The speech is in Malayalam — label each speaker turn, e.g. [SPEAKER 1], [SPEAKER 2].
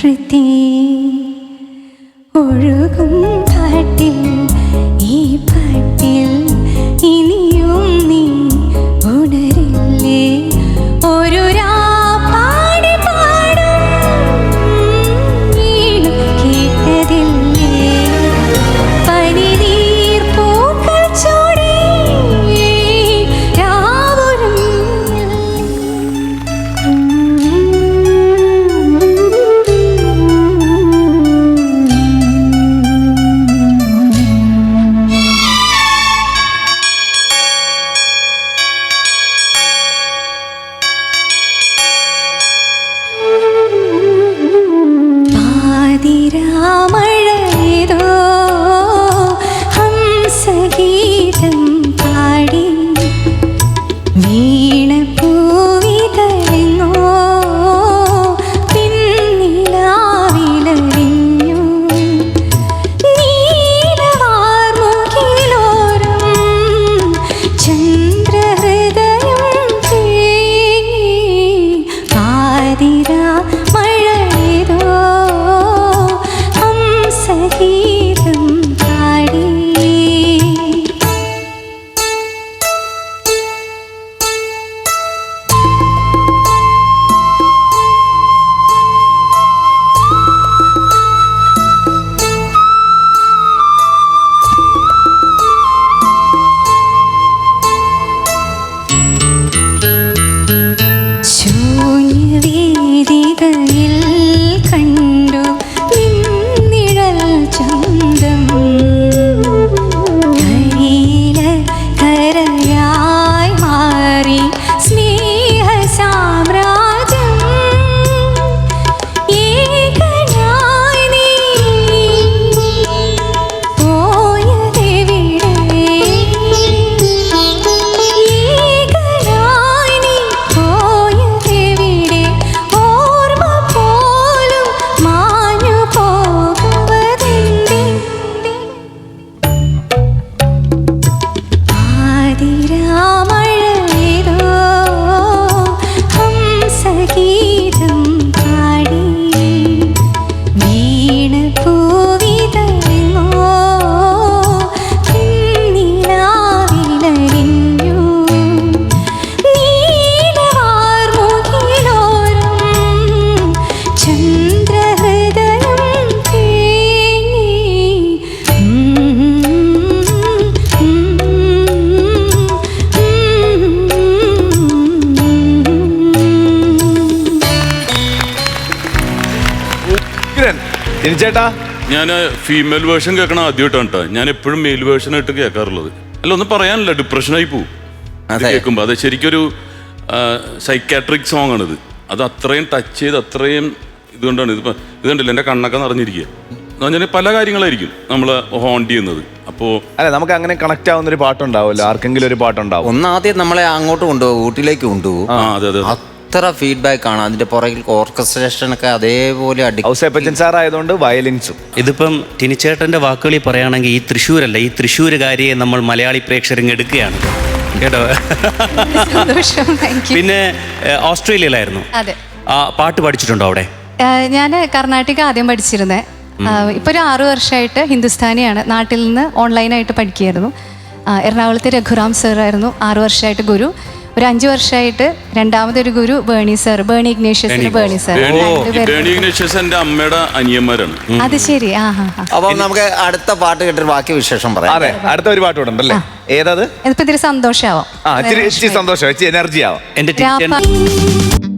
[SPEAKER 1] ശ്രുതി ഒഴുകും കാട്ടിൽ
[SPEAKER 2] തീരാ ചേട്ടാ?
[SPEAKER 3] ഞാൻ ഫീമെയിൽ വേർഷൻ കേൾക്കണ ആദ്യമായിട്ടാണ് കേട്ടോ. ഞാൻ എപ്പോഴും മെയിൽ വേർഷൻ ആയിട്ട് കേൾക്കാറുള്ളത്. അല്ല ഒന്നും പറയാനില്ല. ഡിപ്രഷനായി പോവും.
[SPEAKER 4] അതെ.
[SPEAKER 3] കേൾക്കുമ്പോൾ അത് ശരിക്കൊരു സൈക്കാട്രിക് സോങ് ആണിത്. അത് അത്രയും ടച്ച് ചെയ്ത് അത്രയും ഇതുകൊണ്ടാണ്. ഇത് ഇതുണ്ടല്ലോ കണ്ടില്ല? എന്റെ കണ്ണൊക്കെ നിറഞ്ഞിരിക്കുക. എന്ന് പറഞ്ഞാൽ പല കാര്യങ്ങളായിരിക്കും നമ്മൾ ഹോണ്ട് ചെയ്യുന്നത്. അപ്പോ
[SPEAKER 2] അല്ല നമുക്ക് അങ്ങനെ കണക്ട് ആവുന്ന ഒരു പാട്ടുണ്ടാവുമല്ലോ. ആർക്കെങ്കിലും ഒരു പാട്ടുണ്ടാവും.
[SPEAKER 4] ഒന്നാദ്യം നമ്മളെ അങ്ങോട്ട് കൊണ്ടുപോകും. ഊട്ടിലേക്ക് കൊണ്ടുപോകും. അത്ര ഫീഡ്ബാക്ക് ആണ്? അതിന്റെ പുറകിൽ ഓർക്കസ്ട്രേഷൻ ഒക്കെ അതേപോലെ
[SPEAKER 2] ഔസേപ്പച്ചൻ സാർ ആയതുകൊണ്ട് വയലിൻസും.
[SPEAKER 5] ഇതിപ്പം ടിനിച്ചേട്ടന്റെ വാക്കുകളിൽ പറയുകയാണെങ്കിൽ ഈ തൃശ്ശൂരല്ല ഈ തൃശ്ശൂരുകാരിയെ നമ്മൾ മലയാളി പ്രേക്ഷകരിങ് എടുക്കുകയാണ്. കേട്ടോ? പിന്നെ ഓസ്ട്രേലിയയിലായിരുന്നു.
[SPEAKER 1] അതെ.
[SPEAKER 5] ആ, പാട്ട് പഠിച്ചിട്ടുണ്ടോ അവിടെ?
[SPEAKER 1] ഞാൻ കർണാടക ആദ്യം പഠിച്ചിരുന്നേ. ഇപ്പോൾ ഒരു ആറു വർഷമായിട്ട് ഹിന്ദുസ്ഥാനിയാണ്. നാട്ടിൽ നിന്ന് ഓൺലൈനായിട്ട് പഠിക്കുകയായിരുന്നു. എറണാകുളത്തെ രഘുറാം സർ ആയിരുന്നു ആറു വർഷമായിട്ട് ഗുരു. ഒരു അഞ്ചു വർഷമായിട്ട് രണ്ടാമതൊരു ഗുരു Berny sir Berny Ignatius Berny. Sir.
[SPEAKER 3] അമ്മയുടെ അനിയന്മാരാണ്.
[SPEAKER 1] അത് ശരി. ആ ഹാ ഹാ
[SPEAKER 4] അപ്പൊ നമുക്ക് അടുത്ത പാട്ട് കേട്ടിട്ട് ബാക്കി വിശേഷം പറയാം.
[SPEAKER 2] അതെ അടുത്ത ഒരു പാട്ട് കൂടെ ഉണ്ടല്ലേ? ഏതത്?
[SPEAKER 1] ഇതിപ്പോ ഇത്തിരി സന്തോഷമാവാം
[SPEAKER 2] ആ ഇച്ചിരി ഇച്ചിരി സന്തോഷം ഇച്ചിരി എനർജി ആവാം.
[SPEAKER 1] രാപ്പ-